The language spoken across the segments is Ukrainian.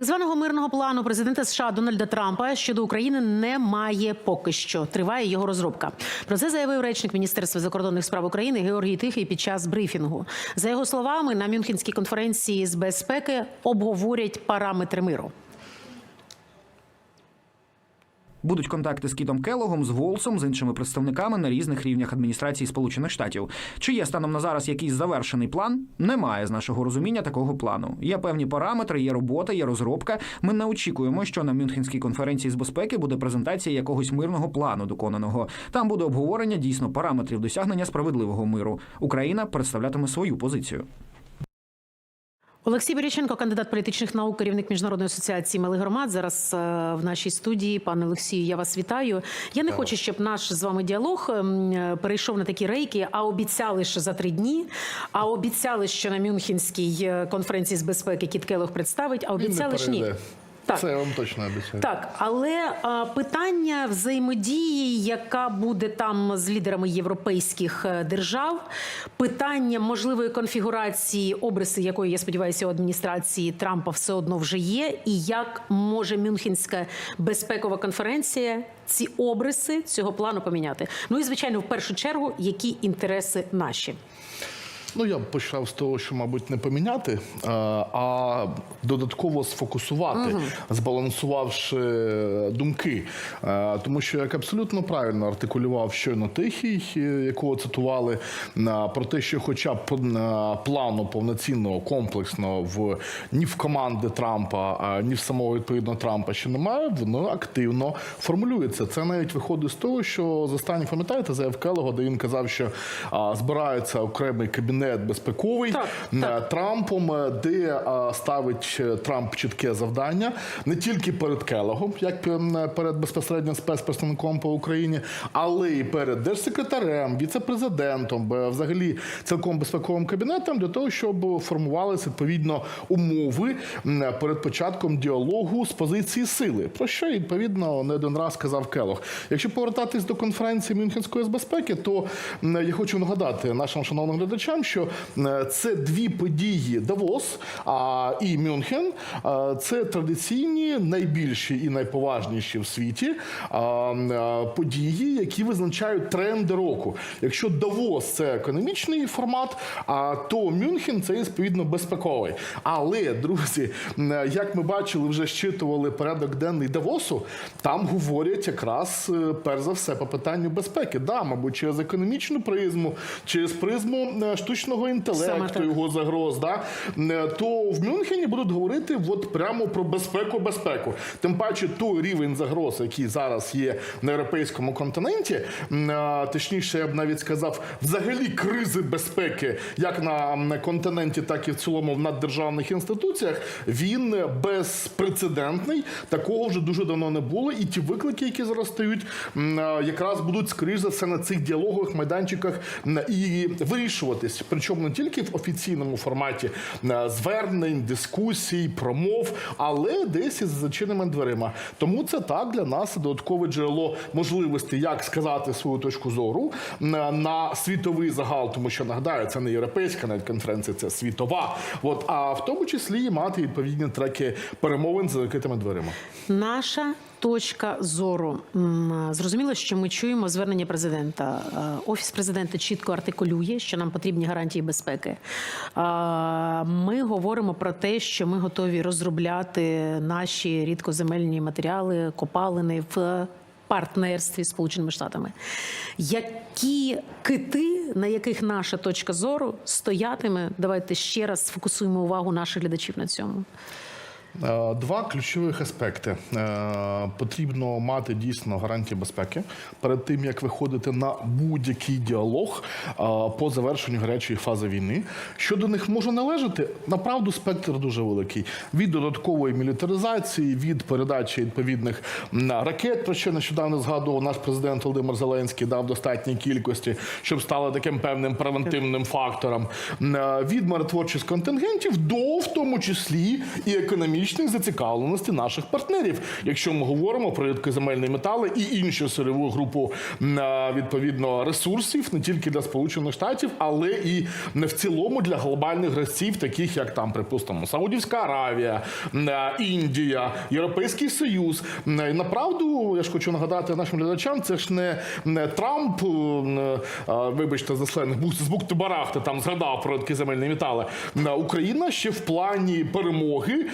Званого мирного плану президента США Дональда Трампа щодо України немає поки що. Триває його розробка. Про це заявив речник Міністерства закордонних справ України Георгій Тихий під час брифінгу. За його словами, на Мюнхенській конференції з безпеки обговорять параметри миру. Будуть контакти з Кітом Келогом, з Волсом, з іншими представниками на різних рівнях адміністрації Сполучених Штатів. Чи є станом на зараз якийсь завершений план? Немає з нашого розуміння такого плану. Є певні параметри, є робота, є розробка. Ми не очікуємо, що на Мюнхенській конференції з безпеки буде презентація якогось мирного плану доконаного. Там буде обговорення дійсно параметрів досягнення справедливого миру. Україна представлятиме свою позицію. Олексій Береченко, кандидат політичних наук, керівник міжнародної асоціації малих громад. Зараз е, в нашій студії. Пане Олексію, я вас вітаю. Я не хочу, щоб наш з вами діалог е, перейшов на такі рейки. А обіцяли, що за три дні. А обіцяли, що на Мюнхенській е, конференції з безпеки Кіт Келох представить. А обіцяли ж ні. Так. Це я вам точно обіцяю. Так, але а, питання взаємодії, яка буде там з лідерами європейських е, держав, питання можливої конфігурації, обриси якої я сподіваюся у адміністрації Трампа все одно вже є, і як може Мюнхенська безпекова конференція ці обриси цього плану поміняти. Ну і звичайно, в першу чергу, які інтереси наші. Ну я б почав з того, що, мабуть, не поміняти, е, а додатково сфокусувати, збалансувавши думки. Е, Тому що як абсолютно правильно артикулював щойно тихий, е, якого цитували, е, про те, що, хоча б е, плану повноцінного комплексного в ні в команди Трампа, ні в самого відповідно Трампа ще немає, воно активно формулюється. Це навіть виходить з того, що з останніх, пам'ятаєте, заявив Келого, де він казав, що збирається окремий кабінет безпековий Так, е, так. Трампом, е, де ставить е, Трамп чітке завдання не тільки перед Келогом, як перед безпосередньо спецпредставником по Україні, але й перед держсекретарем, віце-президентом, взагалі цілком безпековим кабінетом для того, щоб формувалися відповідно умови перед початком діалогу з позиції сили. Про що відповідно не один раз сказав Келог. Якщо повертатись до конференції Мюнхенської з безпеки, то я хочу нагадати нашим шановним глядачам, що це дві події Давос і Мюнхен. Це традиційні найбільші і найповажніші в світі події, які визначають тренди року. Якщо Давос це економічний формат, то Мюнхен це відповідно безпековий. Але друзі, як ми бачили, вже щитували порядок денний Давосу, там говорять якраз е, перш за все по питанню безпеки. Да, мабуть, через економічну призму, через призму е, штучного інтелекту, його загроз, да, е, то в Мюнхені будуть говорити от прямо про безпеку, безпеку. Тим паче той рівень загроз, який зараз є на європейському континенті, е, точніше, я б навіть сказав, взагалі кризи безпеки, як на континенті, так і в цілому в наддержавних інституціях, він безпрецедентний. Такого вже дуже давно не було. І ті виклики, які зараз стають, е, якраз будуть скоріш за все на цих діалогових майданчиках і вирішуватись. Причому не тільки в офіційному форматі е, звернень, дискусій, промов, але десь із зачиненими дверима. Тому це так для нас додаткове джерело можливості, як сказати свою точку зору на світовий загал, тому що нагадаю, це не європейська навіть конференція, це світова. От а в тому числі і мати відповідні треки перемовин за закритими дверима. Наша точка зору зрозуміло, що ми чуємо звернення президента. Офіс президента чітко артикулює, що нам потрібні гарантії безпеки. Ми говоримо про те, що ми готові розробляти наші рідкоземельні матеріали, копалини в. Партнерстві з Сполученими Штатами, які кити, на яких наша точка зору стоятиме, давайте ще раз сфокусуємо увагу наших глядачів на цьому. Е, Два ключових аспекти. Е, Потрібно мати дійсно гарантії безпеки перед тим, як виходити на будь-який діалог е, по завершенню гарячої фази війни. Що до них може належати? Направду спектр дуже великий. Від додаткової мілітаризації, від передачі відповідних ракет, про що нещодавно згадував наш президент Володимир Зеленський, дав достатній кількості, щоб стало таким певним превентивним фактором. Від миротворчих контингентів до в тому числі і економічних стратегічної зацікавленості наших партнерів, якщо ми говоримо про рідкоземельні метали і іншу сирову групу е, відповідно ресурсів не тільки для Сполучених Штатів, але і не в цілому для глобальних гравців, таких як там, припустимо, Саудівська Аравія, е, Індія, Європейський Союз. Е, І направду я ж хочу нагадати нашим глядачам, це ж не, не Трамп, вибачте за сленг, з бухти барахти там згадав про такі земельні метали. Україна ще в плані перемоги,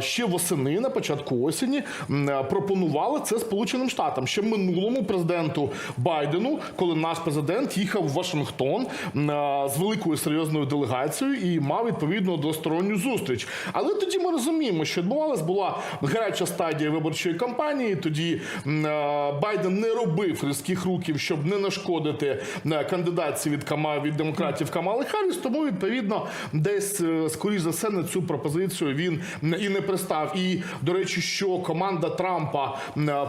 ще восени на початку осені е, це Сполученим Штатам. Ще минулому президенту Байдену, коли наш президент їхав в Вашингтон е, з великою серйозною делегацією і мав відповідно двосторонню зустріч. Але тоді ми розуміємо, що відбувалась була гаряча стадія виборчої кампанії. Тоді е, Байден не робив різких руків, щоб не нашкодити кандидатці від Кама від демократів Камали Харріс. Тому відповідно десь скоріш за все на цю пропозицію він м, і не пристав. І до речі, що команда Трампа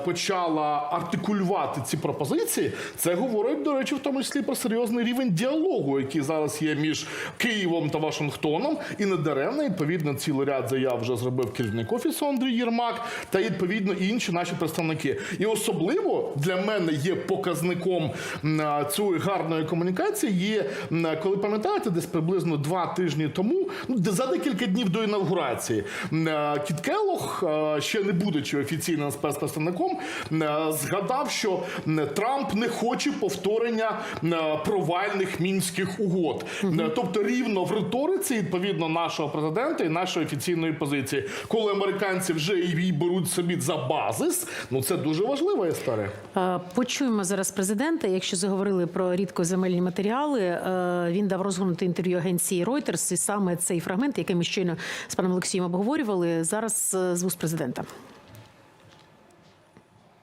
почала артикулювати ці пропозиції, це говорить до речі, в тому числі про серйозний рівень діалогу, який зараз є між Києвом та Вашингтоном. І не даремно відповідно цілий ряд заяв вже зробив керівник офісу Андрій Єрмак та відповідно інші наші представники. І особливо для мене є показником цієї гарної комунікації. Є коли пам'ятаєте, десь приблизно два тижні тому, ну за декілька днів до інавгурації, Кіт Келлог, ще не будучи офіційним спецпредставником, згадав, що Трамп не хоче повторення провальних мінських угод. Тобто рівно в риториці відповідно нашого президента і нашої офіційної позиції, коли американці вже її беруть собі за базис, ну це дуже важлива історія. Е, Почуємо зараз президента. Якщо заговорили про рідкоземельні матеріали, е, він дав розгорнути інтерв'ю агенції Reuters, і саме цей фрагмент, який ми щойно з паном Олексієм обговорювали, зараз е, з вуст президента.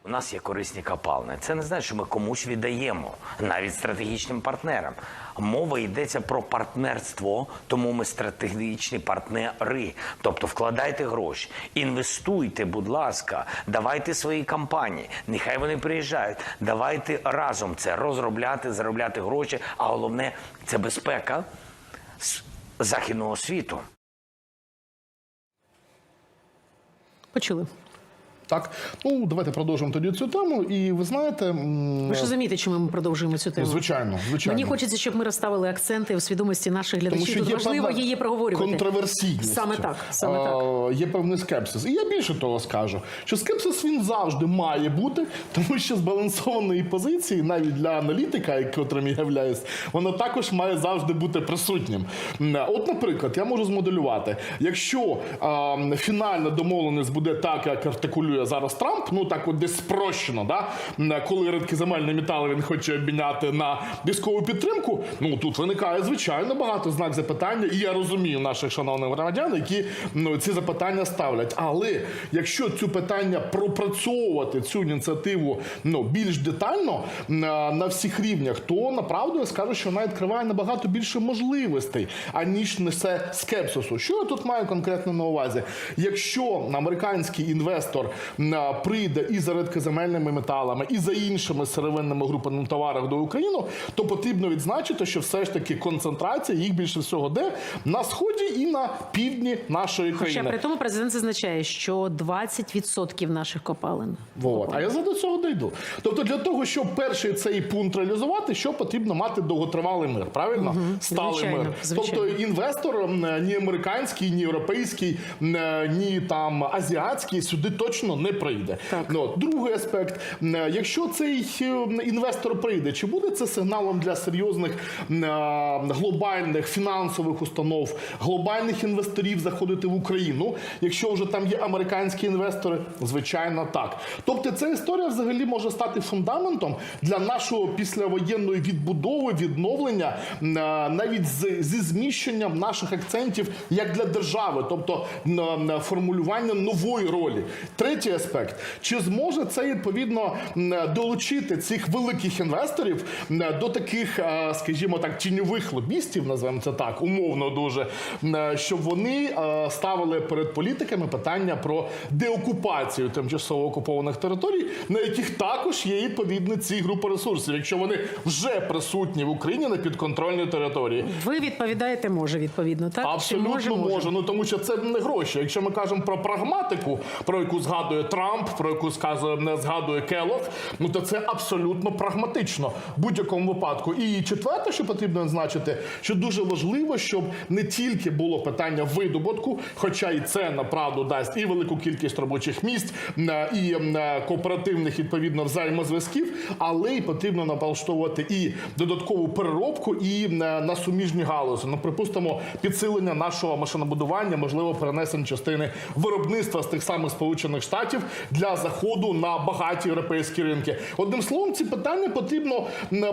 У нас є корисні копалини. Це не значить, що ми комусь віддаємо, навіть стратегічним партнерам. Мова йдеться про партнерство, тому ми стратегічні партнери. Тобто вкладайте гроші, інвестуйте, будь ласка, давайте свої компанії. Нехай вони приїжджають. Давайте разом це розробляти, заробляти гроші. А головне це безпека західного світу. Почули. Так, ну давайте продовжимо тоді цю тему. І ви знаєте, Ви ж розумієте, чому ми продовжуємо цю тему? звичайно, звичайно. Мені хочеться, щоб ми розставили акценти у свідомості наших Тому глядачів. що Тут є важливо певна її проговорювати. контроверсійність. Саме так, саме так. А, Є певний скепсис. І я більше того скажу, що скепсис він завжди має бути, тому що збалансованої позиції, навіть для аналітика, яким я являюсь, воно також має завжди бути присутнім. От, наприклад, я можу змоделювати, якщо а, фінальна домовленість буде так, як артикулює зараз Трамп, ну так от десь спрощено, да? Коли рідкоземельні метали він хоче обміняти на військову підтримку, ну тут виникає звичайно багато знак запитання, і я розумію наших шановних громадян, які ну, ці запитання ставлять. Але якщо цю питання пропрацьовувати цю ініціативу ну більш детально на, на всіх рівнях, то направду я скажу, що вона відкриває набагато більше можливостей, аніж несе скепсису. Що я тут маю конкретно на увазі? Якщо американський інвестор прийде і за рідкоземельними металами, і за іншими сировинними групами товарів до України, то потрібно відзначити, що все ж таки концентрація їх більше всього де на сході і на півдні нашої Хоча країни. при тому президент зазначає, що 20% наших копалин. Вот. А я за до цього дійду. Тобто, для того, щоб перший цей пункт реалізувати, що потрібно мати довготривалий мир, правильно? Сталий Звичайно, мир. звичайно. Тобто інвестор ні американський, ні європейський, ні там азіатський сюди точно не прийде. Так. Ну, другий аспект: якщо цей е, інвестор прийде, чи буде це сигналом для серйозних е, глобальних фінансових установ, глобальних інвесторів заходити в Україну, якщо вже там є американські інвестори? Звичайно, так. Тобто, ця історія взагалі може стати фундаментом для нашого післявоєнної відбудови, відновлення, е, навіть зі зміщенням наших акцентів як для держави, тобто формулювання нової ролі. Третій третій аспект: чи зможе це відповідно долучити цих великих інвесторів до таких, скажімо так, тіньових лобістів, називаємо це так, умовно дуже, щоб вони ставили перед політиками питання про деокупацію тимчасово окупованих територій, на яких також є відповідні ці групи ресурсів, якщо вони вже присутні в Україні на підконтрольній території. Ви відповідаєте, може відповідно, так? Абсолютно може, Ну тому що це не гроші. Якщо ми кажемо про прагматику, про яку згадує Трамп, про яку сказує не згадує Келох, ну то це абсолютно прагматично в будь-якому випадку. І четверте, що потрібно відзначити, що дуже важливо, щоб не тільки було питання видобутку, хоча і це направду дасть і велику кількість робочих місць, і кооперативних відповідно взаємозв'язків, але й потрібно налаштовувати і додаткову переробку, і на суміжні галузі. Ну, припустимо, підсилення нашого машинобудування, можливо, перенесення частини виробництва з тих самих сполучених штатів для заходу на багаті європейські ринки. Одним словом, ці питання потрібно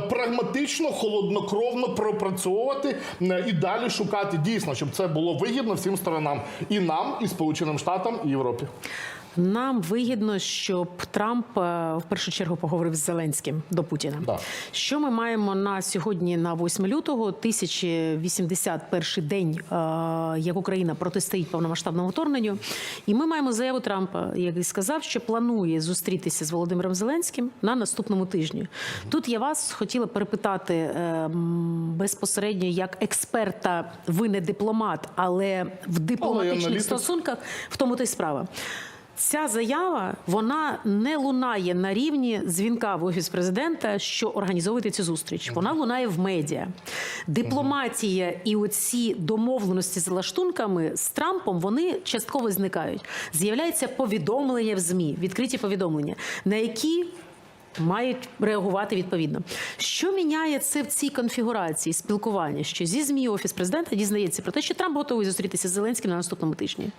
прагматично, холоднокровно пропрацьовувати і далі шукати дійсно, щоб це було вигідно всім сторонам і нам, і Сполученим Штатам, і Європі. Нам вигідно, щоб Трамп е, в першу чергу поговорив з Зеленським до Путіна. Да. Що ми маємо на сьогодні, на 8 лютого, 1081 день, е, як Україна протистоїть повномасштабному вторгненню, і ми маємо заяву Трампа, який сказав, що планує зустрітися з Володимиром Зеленським на наступному тижні. Тут я вас хотіла перепитати е, безпосередньо як експерта. Ви не дипломат, але в дипломатичних стосунках в тому то й справа. Ця заява вона не лунає на рівні дзвінка в офіс президента, що організовуєте цю зустріч. Вона лунає в медіа. Дипломатія і оці домовленості з лаштунками з Трампом вони частково зникають. З'являється повідомлення в змі, відкриті повідомлення, на які. Мають реагувати відповідно. Що міняє це в цій конфігурації спілкування? Що зі змі офіс президента дізнається про те, що Трамп готовий зустрітися з Зеленським на наступному тижні.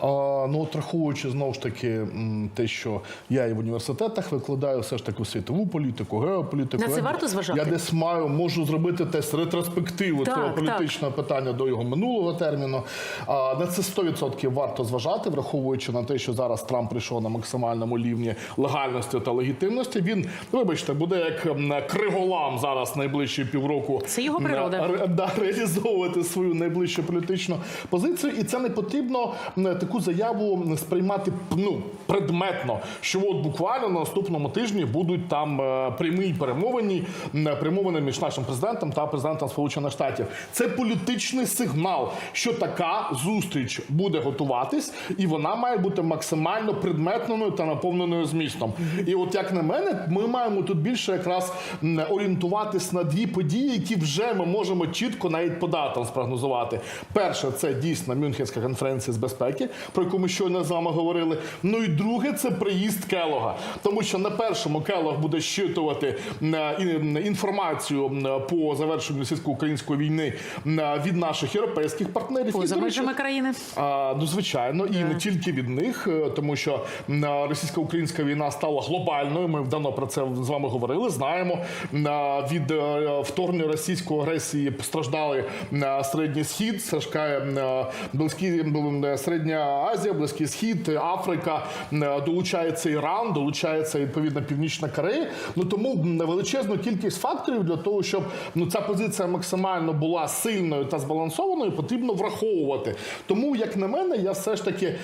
А, ну, от рахуючи знову ж таки те, що я і в університетах викладаю все ж таки світову політику, геополітику. На це Я- варто зважати? Я десь маю, можу зробити тест ретроспективу Так, цього так. політичного питання до його минулого терміну. А, на це 100% варто зважати, враховуючи на те, що зараз Трамп прийшов на максимальному рівні легальності та легітимності. Він, вибачте, буде як криголам зараз найближчі півроку. Це його природа. да, реалізовувати свою найближчу політичну позицію, і це не потрібно м, таку заяву сприймати ну предметно. Що от буквально на наступному тижні будуть там е, прямі перемовини, м, перемовини між нашим президентом та президентом Сполучених Штатів. Це політичний сигнал, що така зустріч буде готуватись, і вона має бути максимально предметною та наповненою змістом. І от як на мене, ми маємо тут більше якраз орієнтуватись на дві події, які вже ми можемо чітко навіть по датам спрогнозувати. Перше, це дійсно Мюнхенська конференція з безпеки, про яку ми щойно з вами говорили. Ну і друге, це приїзд Келога. Тому що на першому Келог буде щитувати інформацію по завершенню російсько-української війни від наших європейських партнерів. Поза межами країни. а, ну, звичайно, і не тільки від них, е, тому що російсько-українська війна стала глобальною. Ми давно про це з вами говорили. Знаємо від е, вторгнення російської агресії постраждали середній схід, страждає близькі е, середня Азія, близький схід, Африка, долучається Іран, долучається відповідно Північна Корея. Ну тому величезну кількість факторів для того, щоб ну ця позиція максимально була сильною та збалансованою, потрібно враховувати. Тому, як на мене, я все ж таки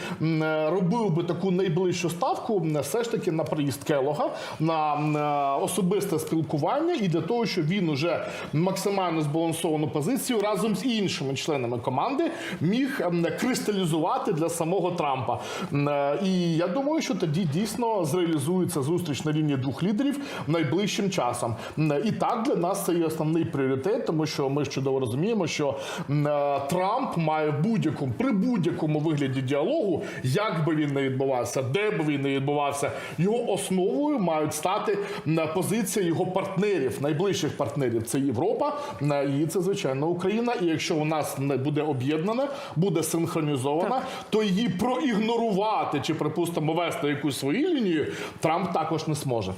робив би таку найближчу ставку, все ж таки на приїзд Келога, на е, особисте спілкування, і для того, щоб він уже максимально збалансовану позицію разом з іншими членами команди міг кристалізувати для самого Трампа. Е, І я думаю, що тоді дійсно зреалізується зустріч на рівні двох лідерів найближчим часом. І так для нас це є основний пріоритет, тому що ми чудово розуміємо, що е, Трамп має в будь-якому при будь-якому вигляді діалогу, як би він не відбувався, де б він не відбувався, його основою мають стати позиція його партнерів, найближчих партнерів. Це Європа, і це звичайно Україна. І якщо у нас не буде об'єднана, буде синхронізована, то її проігнорувати чи припустимо вести якусь свою лінію Трамп також не зможе.